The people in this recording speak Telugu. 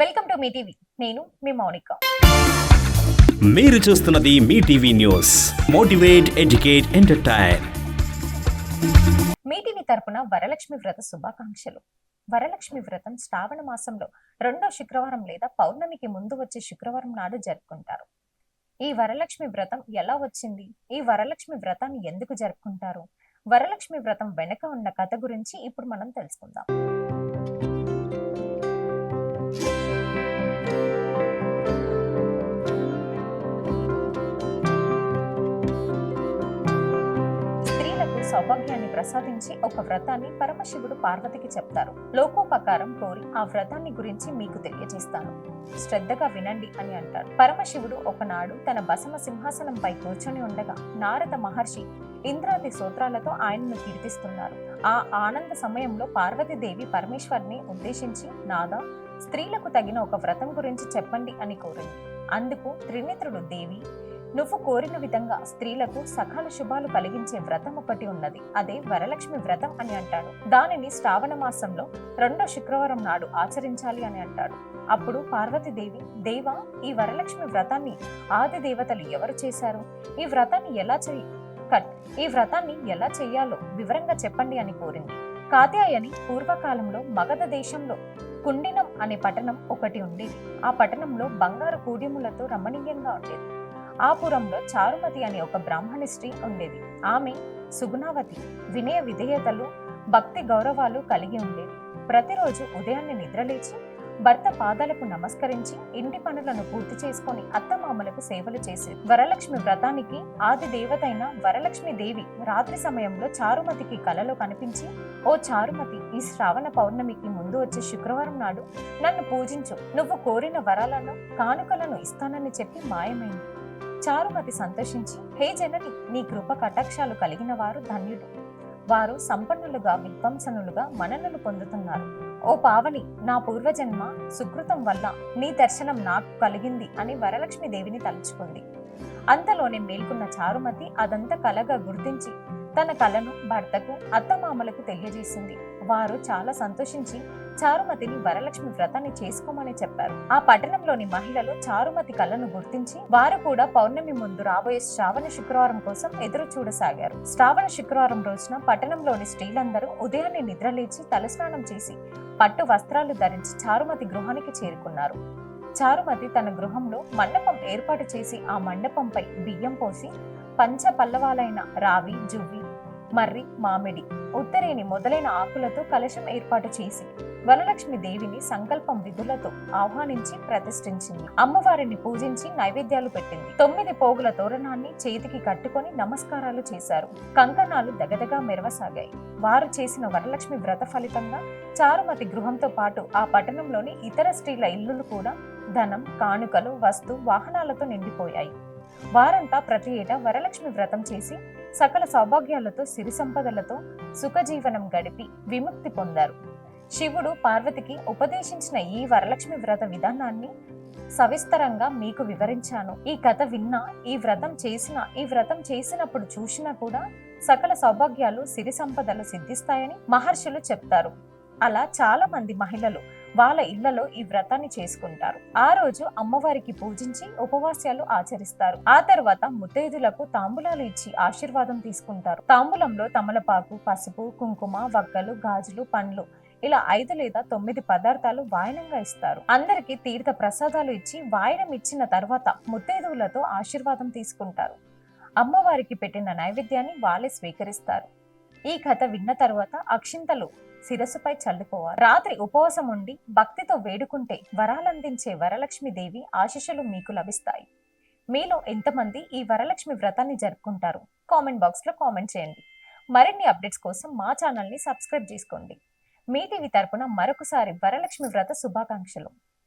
Welcome to me TV. నేను మీ మౌనిక. మీరు చూస్తున్నది మీ TV news. Motivate educate entertain. మీ టీవీ తరపున వరలక్ష్మి వ్రత శుభాకాంక్షలు. వరలక్ష్మి వ్రతం శ్రావణ మాసంలో రెండో శుక్రవారం లేదా పౌర్ణమికి ముందు వచ్చే శుక్రవారం నాడు జరుపుకుంటారు. ఈ వరలక్ష్మి వ్రతం ఎలా వచ్చింది? ఈ వరలక్ష్మి వ్రతాన్ని ఎందుకు జరుపుకుంటారు? వరలక్ష్మి వ్రతం వెనుక ఉన్న కథ గురించి ఇప్పుడు మనం తెలుసుకుందాం. సౌభాగ్యాన్ని ప్రసాదించి ఒక వ్రతాన్ని పరమశివుడు పార్వతికి చెప్తారు. లోకోపకారం కోరి ఆ వ్రతాన్ని గురించి మీకు తెలియజేస్తాను. శ్రద్ధగా వినండి అని అంటాడు పరమశివుడు ఒకనాడు తన బసమ సింహాసనంపై కూర్చొని ఉండగా నారద మహర్షి ఇంద్రాది సూత్రాలతో ఆయనను కీర్తిస్తున్నారు. ఆ ఆనంద సమయంలో పార్వతీదేవి పరమేశ్వర్ని ఉద్దేశించి నాదా స్త్రీలకు తగిన ఒక వ్రతం గురించి చెప్పండి అని కోరింది. అందుకు త్రినేత్రుడు దేవి నువ్వు కోరిన విధంగా స్త్రీలకు సకాల శుభాలు కలిగించే వ్రతం ఒకటి ఉన్నది. అదే వరలక్ష్మి వ్రతం అని అంటాడు దానిని శ్రావణ మాసంలో రెండో శుక్రవారం నాడు ఆచరించాలి అని అంటాడు అప్పుడు పార్వతీదేవి దేవా ఈ వరలక్ష్మి వ్రతాన్ని ఆది దేవతలు ఎవరు చేశారు? ఈ వ్రతాన్ని ఎలా చేయి కట్ ఈ వ్రతాన్ని ఎలా చేయాలో వివరంగా చెప్పండి అని కోరింది. కాత్యాయని పూర్వకాలంలో మగధ దేశంలో కుండినం అనే పట్టణం ఒకటి ఉండేది. ఆ పట్టణంలో బంగారు కూడిములతో రమణీయంగా ఉండేది. ఆ పురంలో చారుమతి అనే ఒక బ్రాహ్మణి స్త్రీ ఉండేది. ఆమె సుగుణావతి వినయ విధేయతలు భక్తి గౌరవాలు కలిగి ఉండేది. ప్రతిరోజు ఉదయాన్నే నిద్రలేచి భర్త పాదాలకు నమస్కరించి ఇంటి పనులను పూర్తి చేసుకొని అత్తమామలకు సేవలు చేసేది. వరలక్ష్మి వ్రతానికి ఆది దేవతైన వరలక్ష్మి దేవి రాత్రి సమయంలో చారుమతికి కలలో కనిపించి ఓ చారుమతి ఈ శ్రావణ పౌర్ణమికి ముందు వచ్చే శుక్రవారం నాడు నన్ను పూజించు. నువ్వు కోరిన వరాలను కానుకలను ఇస్తానని చెప్పి మాయమైంది. చారుమతి సంతోషించి హే జనని నీ కృప కటాక్షాలు కలిగిన వారు ధన్యుడు వారు సంపన్నులుగా విధ్వంసనులుగా మననులు పొందుతున్నారు. ఓ పావని నా పూర్వజన్మ సుకృతం వల్ల నీ దర్శనం నాకు కలిగింది అని వరలక్ష్మి దేవిని తలుచుకుంది. అంతలోనే మేల్కొన్న చారుమతి అదంతా కలగా గుర్తించి తన కలను భర్తకు అత్తమామలకు తెలియజేసింది. వారు చాలా సంతోషించి చారుమతిని వరలక్ష్మి వ్రతాన్ని చేసుకోమని చెప్పారు. ఆ పట్టణంలోని మహిళలు చారుమతి కళను గుర్తించి వారు కూడా పౌర్ణమి ముందు రాబోయే శ్రావణ శుక్రవారం కోసం ఎదురు చూడసాగారు. శ్రావణ శుక్రవారం రోజున పట్టణంలోని స్త్రీలందరూ ఉదయాన్నే నిద్రలేచి తలస్నానం చేసి పట్టు వస్త్రాలు ధరించి చారుమతి గృహానికి చేరుకున్నారు. చారుమతి తన గృహంలో మండపం ఏర్పాటు చేసి ఆ మండపంపై బియ్యం పోసి పంచ పల్లవాలైన రావి జువ్వి మర్రి మామిడి ఉత్తరేని మొదలైన ఆకులతో కలశం ఏర్పాటు చేసి వరలక్ష్మి దేవిని సంకల్పం విధులతో ఆహ్వానించి ప్రతిష్ఠించింది. అమ్మవారిని పూజించి నైవేద్యాలు పెట్టింది. తొమ్మిది పోగుల తోరణాన్ని చేతికి కట్టుకొని నమస్కారాలు చేశారు. కంకణాలు దగదగా మెరవసాగాయి. వారు చేసిన వరలక్ష్మి వ్రత ఫలితంగా చారుమతి గృహంతో పాటు ఆ పట్టణంలోని ఇతర స్త్రీల ఇల్లులు కూడా ధనం కానుకలు వస్తు వాహనాలతో నిండిపోయాయి. వారంతా ప్రతి ఏటా వరలక్ష్మి వ్రతం చేసి సకల సౌభాగ్యాలతో సిరి సంపదలతో సుఖజీవనం గడిపి విముక్తి పొందారు. శివుడు పార్వతికి ఉపదేశించిన ఈ వరలక్ష్మి వ్రత విధానాన్ని సవిస్తరంగా మీకు వివరించాను. ఈ కథ విన్నా ఈ వ్రతం చేసిన ఈ వ్రతం చేసినప్పుడు చూసినా కూడా సకల సౌభాగ్యాలు సిరి సంపదలు సిద్ధిస్తాయని మహర్షులు చెప్తారు. అలా చాలా మంది మహిళలు వాళ్ళ ఇళ్ళలో ఈ వ్రతాన్ని చేసుకుంటారు. ఆ రోజు అమ్మవారికి పూజించి ఉపవాస్యాలు ఆచరిస్తారు. ఆ తర్వాత ముత్తైదులకు తాంబూలాలు ఇచ్చి ఆశీర్వాదం తీసుకుంటారు. తాంబూలంలో తమలపాకు పసుపు కుంకుమ వగ్గలు గాజులు పండ్లు ఇలా ఐదు లేదా తొమ్మిది పదార్థాలు వాయనంగా ఇస్తారు. అందరికి తీర్థ ప్రసాదాలు ఇచ్చి వాయనం ఇచ్చిన తర్వాత ముత్తైదువులతో ఆశీర్వాదం తీసుకుంటారు. అమ్మవారికి పెట్టిన నైవేద్యాన్ని వాళ్ళే స్వీకరిస్తారు. ఈ కథ విన్న తర్వాత అక్షింతలు శిరస్సుపై చల్లుకోవాలి. రాత్రి ఉపవాసం ఉండి భక్తితో వేడుకుంటే వరాలందించే వరలక్ష్మీదేవి ఆశీస్సులు మీకు లభిస్తాయి. మీలో ఎంతమంది ఈ వరలక్ష్మి వ్రతాన్ని జరుపుకుంటారు? కామెంట్ బాక్స్లో కామెంట్ చేయండి. మరిన్ని అప్డేట్స్ కోసం మా ఛానల్ని సబ్స్క్రైబ్ చేసుకోండి. మీ టీవీ తరపున మరొకసారి వరలక్ష్మి వ్రత శుభాకాంక్షలు.